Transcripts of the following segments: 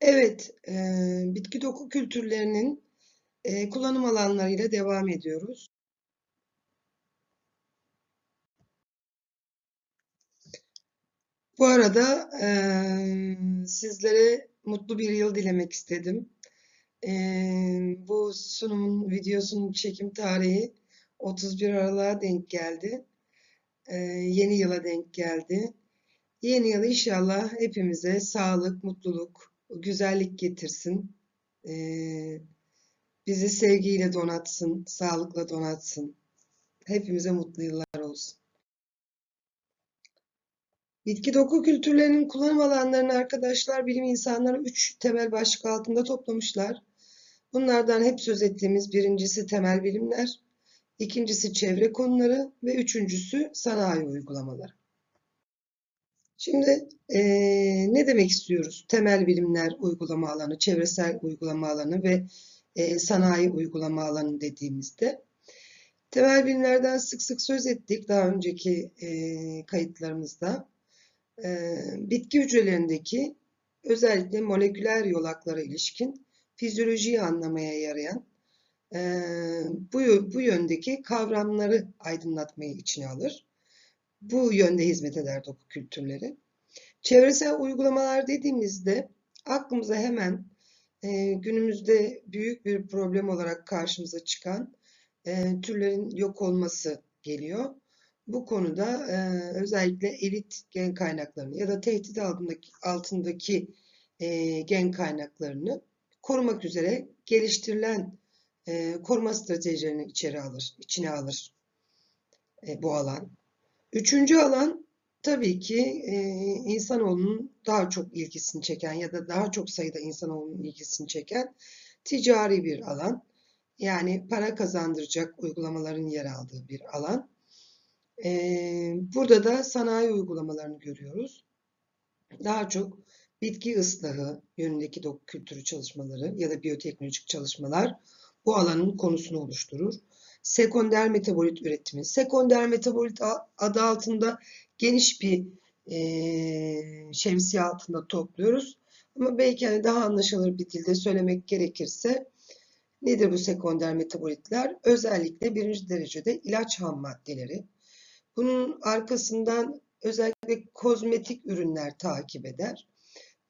Evet, eee, bitki doku kültürlerinin eee, kullanım alanlarıyla devam ediyoruz. Bu arada eee, sizlere mutlu bir yıl dilemek istedim. Eee, bu sunumun videosunun çekim tarihi 31 Aralık'a denk geldi. Eee, yeni yıla denk geldi. Yeni yıl inşallah hepimize sağlık, mutluluk, güzellik getirsin. Eee, bizi sevgiyle donatsın, sağlıkla donatsın. Hepimize mutlu yıllar olsun. Bitki doku kültürlerinin kullanım alanlarını arkadaşlar bilim insanları üç temel başlık altında toplamışlar. Bunlardan hep söz ettiğimiz birincisi temel bilimler, ikincisi çevre konuları ve üçüncüsü sanayi uygulamaları. Şimdi eee, ne demek istiyoruz? Temel bilimler uygulama alanı, çevresel uygulama alanı ve eee, sanayi uygulama alanı dediğimizde temel bilimlerden sık sık söz ettik daha önceki eee, kayıtlarımızda. Eee, bitki hücrelerindeki özellikle moleküler yolaklara ilişkin fizyolojiyi anlamaya yarayan eee, bu, bu yöndeki kavramları aydınlatmayı içine alır. Bu yönde hizmet eder doku kültürleri. Çevresel uygulamalar dediğimizde aklımıza hemen e, günümüzde büyük bir problem olarak karşımıza çıkan e, türlerin yok olması geliyor. Bu konuda e, özellikle elit gen kaynaklarını ya da tehdit altındaki, altındaki e, gen kaynaklarını korumak üzere geliştirilen e, koruma stratejilerini içeri alır, içine alır e, bu alan. Üçüncü alan tabii ki e, insanoğlunun daha çok ilgisini çeken ya da daha çok sayıda insanoğlunun ilgisini çeken ticari bir alan. Yani para kazandıracak uygulamaların yer aldığı bir alan. E, burada da sanayi uygulamalarını görüyoruz. Daha çok bitki ıslahı yönündeki doku kültürü çalışmaları ya da biyoteknolojik çalışmalar bu alanın konusunu oluşturur sekonder metabolit üretimi. Sekonder metabolit adı altında geniş bir e, şemsiye altında topluyoruz. Ama belki hani daha anlaşılır bir dilde söylemek gerekirse nedir bu sekonder metabolitler? Özellikle birinci derecede ilaç ham maddeleri. Bunun arkasından özellikle kozmetik ürünler takip eder.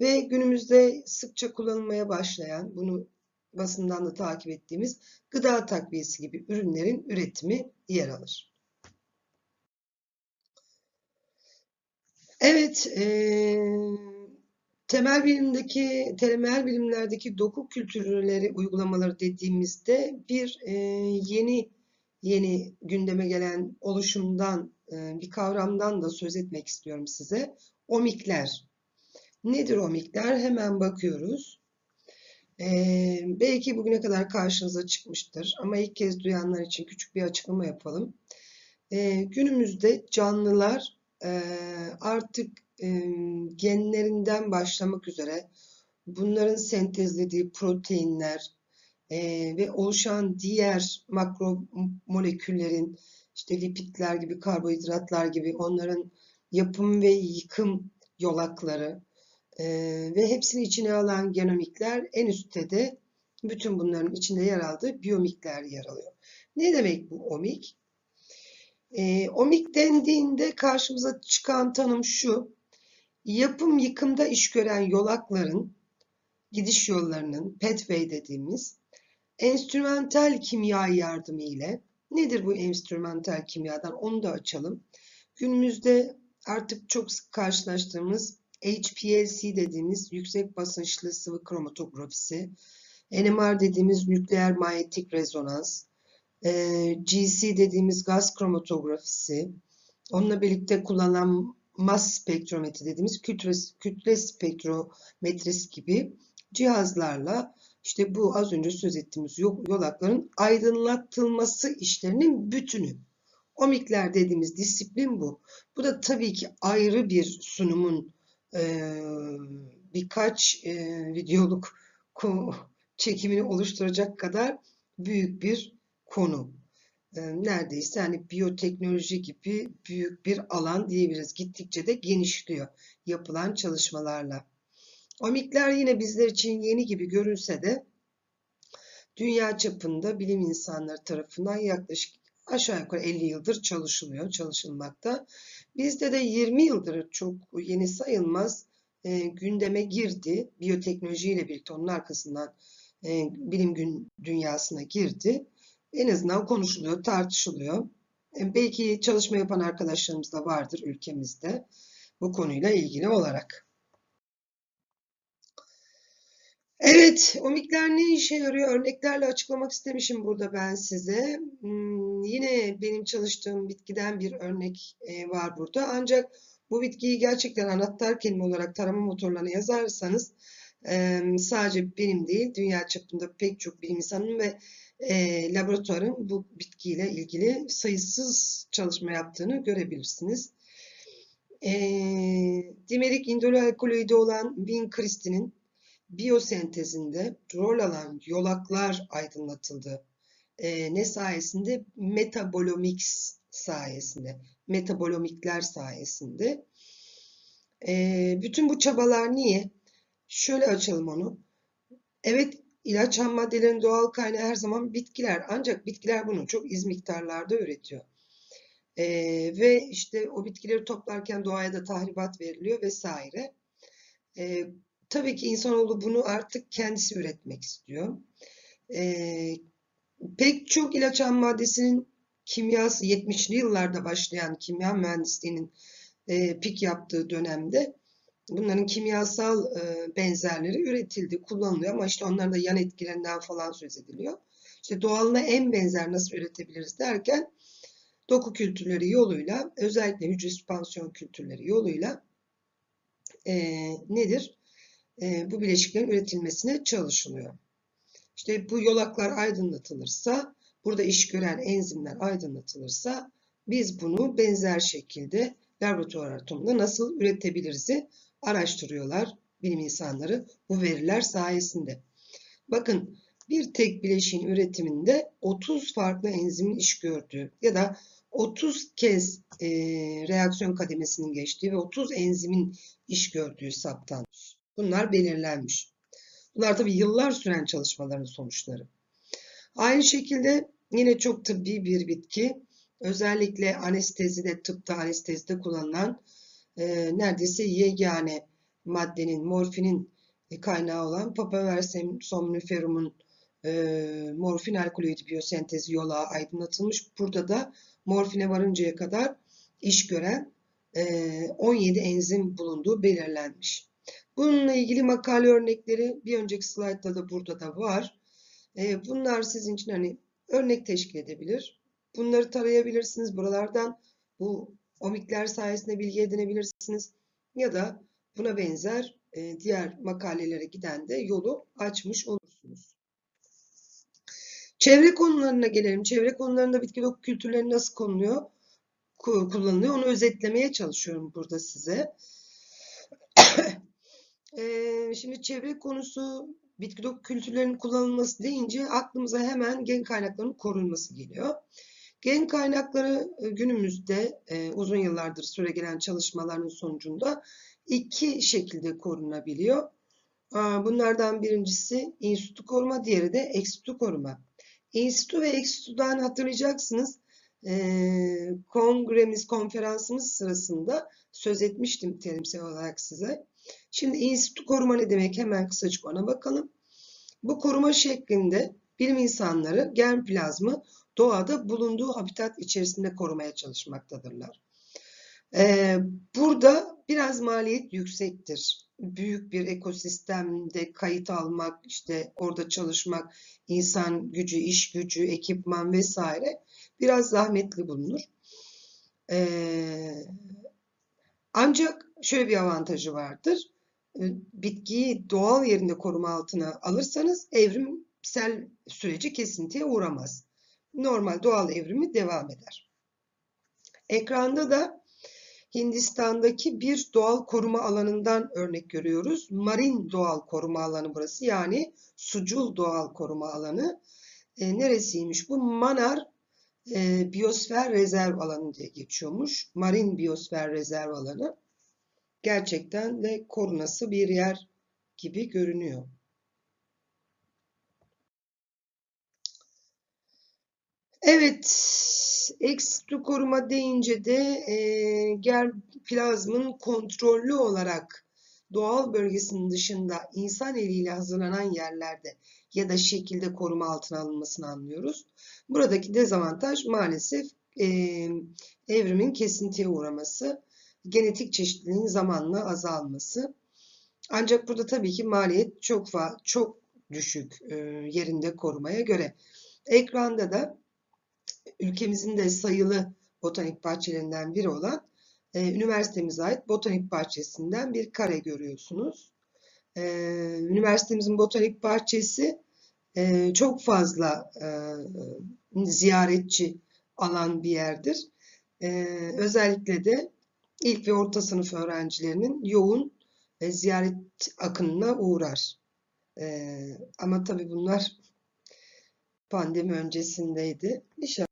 Ve günümüzde sıkça kullanılmaya başlayan, bunu basından da takip ettiğimiz gıda takviyesi gibi ürünlerin üretimi yer alır. Evet, e, temel bilimdeki, temel bilimlerdeki doku kültürleri uygulamaları dediğimizde bir e, yeni yeni gündeme gelen oluşumdan, e, bir kavramdan da söz etmek istiyorum size. Omikler. Nedir omikler? Hemen bakıyoruz. Belki bugüne kadar karşınıza çıkmıştır ama ilk kez duyanlar için küçük bir açıklama yapalım. Ee, günümüzde canlılar e, artık e, genlerinden başlamak üzere bunların sentezlediği proteinler e, ve oluşan diğer makro moleküllerin işte lipidler gibi, karbonhidratlar gibi onların yapım ve yıkım yolakları, ee, ve hepsini içine alan genomikler en üstte de bütün bunların içinde yer aldığı biyomikler yer alıyor. Ne demek bu omik? E, omik dendiğinde karşımıza çıkan tanım şu. Yapım yıkımda iş gören yolakların, gidiş yollarının, pathway dediğimiz enstrümantal kimya yardımı ile nedir bu enstrümantal kimyadan onu da açalım. Günümüzde artık çok sık karşılaştığımız HPLC dediğimiz yüksek basınçlı sıvı kromatografisi, NMR dediğimiz nükleer manyetik rezonans, e, GC dediğimiz gaz kromatografisi, onunla birlikte kullanılan mass spektrometri dediğimiz kütle, kütle spektrometrisi gibi cihazlarla işte bu az önce söz ettiğimiz yolakların aydınlatılması işlerinin bütünü. Omikler dediğimiz disiplin bu. Bu da tabii ki ayrı bir sunumun birkaç videoluk çekimini oluşturacak kadar büyük bir konu. Neredeyse hani biyoteknoloji gibi büyük bir alan diyebiliriz. Gittikçe de genişliyor yapılan çalışmalarla. Omikler yine bizler için yeni gibi görünse de dünya çapında bilim insanları tarafından yaklaşık aşağı yukarı 50 yıldır çalışılıyor, çalışılmakta. Bizde de 20 yıldır çok yeni sayılmaz e, gündeme girdi. Biyoteknolojiyle birlikte onun arkasından e, bilim gün dünyasına girdi. En azından konuşuluyor, tartışılıyor. E, belki çalışma yapan arkadaşlarımız da vardır ülkemizde bu konuyla ilgili olarak. Evet, omikler ne işe yarıyor? Örneklerle açıklamak istemişim burada ben size. Hmm, yine benim çalıştığım bitkiden bir örnek e, var burada. Ancak bu bitkiyi gerçekten anahtar kelime olarak tarama motorlarına yazarsanız e, sadece benim değil, dünya çapında pek çok bilim insanının ve e, laboratuvarın bu bitkiyle ilgili sayısız çalışma yaptığını görebilirsiniz. Dimerik indol alkaloidi olan vinkristinin biyosentezinde rol alan yolaklar aydınlatıldı. E, ne sayesinde? Metabolomix sayesinde. Metabolomikler sayesinde. E, bütün bu çabalar niye? Şöyle açalım onu. Evet ilaç ham maddelerin doğal kaynağı her zaman bitkiler. Ancak bitkiler bunu çok iz miktarlarda üretiyor. E, ve işte o bitkileri toplarken doğaya da tahribat veriliyor vesaire. E, Tabii ki insanoğlu bunu artık kendisi üretmek istiyor. Ee, pek çok ilaç ham maddesinin kimyası 70'li yıllarda başlayan kimya mühendisliğinin e, pik yaptığı dönemde bunların kimyasal e, benzerleri üretildi, kullanılıyor ama işte onların da yan etkilerinden falan söz ediliyor. İşte doğalına en benzer nasıl üretebiliriz derken doku kültürleri yoluyla özellikle hücre süspansiyon kültürleri yoluyla e, nedir? E, bu bileşiklerin üretilmesine çalışılıyor. İşte bu yolaklar aydınlatılırsa, burada iş gören enzimler aydınlatılırsa biz bunu benzer şekilde laboratuvar ortamında nasıl üretebiliriz'i araştırıyorlar bilim insanları bu veriler sayesinde. Bakın bir tek bileşiğin üretiminde 30 farklı enzimin iş gördüğü ya da 30 kez e, reaksiyon kademesinin geçtiği ve 30 enzimin iş gördüğü saptanmış. Bunlar belirlenmiş. Bunlar tabii yıllar süren çalışmaların sonuçları. Aynı şekilde yine çok tıbbi bir bitki. Özellikle anestezide, tıpta anestezide kullanılan e, neredeyse yegane maddenin, morfinin kaynağı olan Papaver somniferum'un e, morfin alkaloid biyosentezi yola aydınlatılmış. Burada da morfine varıncaya kadar iş gören e, 17 enzim bulunduğu belirlenmiş. Bununla ilgili makale örnekleri bir önceki slaytta da burada da var. E, bunlar sizin için hani örnek teşkil edebilir. Bunları tarayabilirsiniz. Buralardan bu omikler sayesinde bilgi edinebilirsiniz. Ya da buna benzer e, diğer makalelere giden de yolu açmış olursunuz. Çevre konularına gelelim. Çevre konularında bitki doku kültürleri nasıl konuluyor, kullanılıyor onu özetlemeye çalışıyorum burada size. Ee, şimdi çevre konusu bitki kültürlerinin kullanılması deyince aklımıza hemen gen kaynaklarının korunması geliyor. Gen kaynakları e, günümüzde e, uzun yıllardır süre gelen çalışmaların sonucunda iki şekilde korunabiliyor. Bunlardan birincisi institü koruma, diğeri de ekstitü koruma. İnstitü ve ekstitüden hatırlayacaksınız e, kongremiz, konferansımız sırasında söz etmiştim terimsel olarak size. Şimdi institü koruma ne demek hemen kısacık ona bakalım. Bu koruma şeklinde bilim insanları germplazmı doğada bulunduğu habitat içerisinde korumaya çalışmaktadırlar. Ee, burada biraz maliyet yüksektir. Büyük bir ekosistemde kayıt almak, işte orada çalışmak, insan gücü, iş gücü, ekipman vesaire biraz zahmetli bulunur. Ee, ancak şöyle bir avantajı vardır. Bitkiyi doğal yerinde koruma altına alırsanız evrimsel süreci kesintiye uğramaz. Normal doğal evrimi devam eder. Ekranda da Hindistan'daki bir doğal koruma alanından örnek görüyoruz. Marin doğal koruma alanı burası. Yani sucul doğal koruma alanı. E, neresiymiş bu? Manar e, Biyosfer Rezerv Alanı diye geçiyormuş. Marin Biyosfer Rezerv Alanı gerçekten de korunası bir yer gibi görünüyor. Evet, situ koruma deyince de e, gerplazmın kontrollü olarak doğal bölgesinin dışında insan eliyle hazırlanan yerlerde ya da şekilde koruma altına alınmasını anlıyoruz. Buradaki dezavantaj maalesef e, evrimin kesintiye uğraması, genetik çeşitliliğin zamanla azalması. Ancak burada tabii ki maliyet çok çok düşük e, yerinde korumaya göre. Ekranda da ülkemizin de sayılı botanik bahçelerinden biri olan e, üniversitemize ait botanik bahçesinden bir kare görüyorsunuz. E, üniversitemizin botanik bahçesi e, çok fazla ziyaretçi alan bir yerdir. Özellikle de ilk ve orta sınıf öğrencilerinin yoğun e, ziyaret akınına uğrar. E, ama tabii bunlar pandemi öncesindeydi. İnşallah